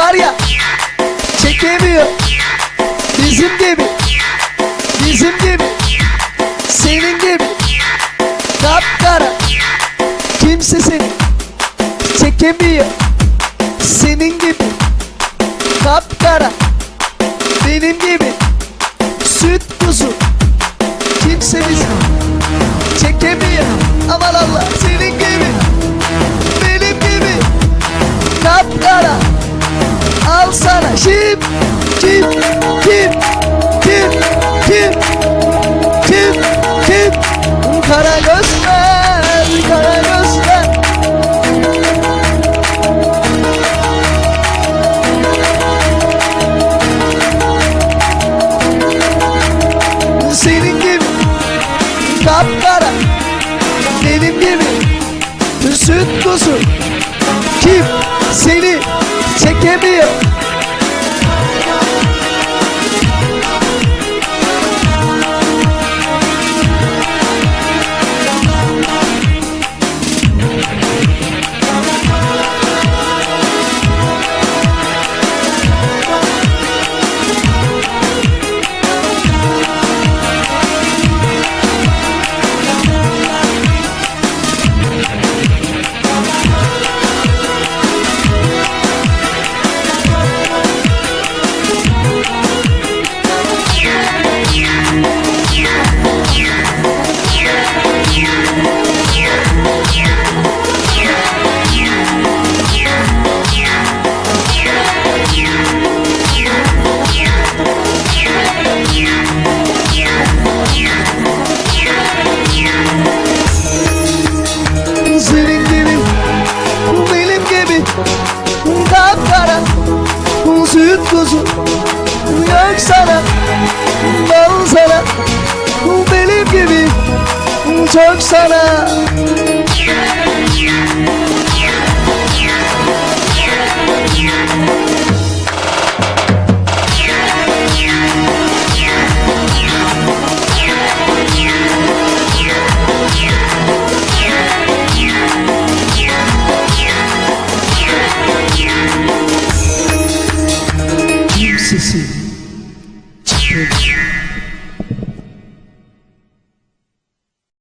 var ya çekemiyor. Bizim gibi. Bizim gibi. Senin gibi. Kapkara. Kimse seni çekemiyor. Senin gibi. Kapkara. Benim gibi. Kuzu kim seni çekemiyor kapkara süt kuzu yok sana bal sana benim gibi çok sana Esquece-se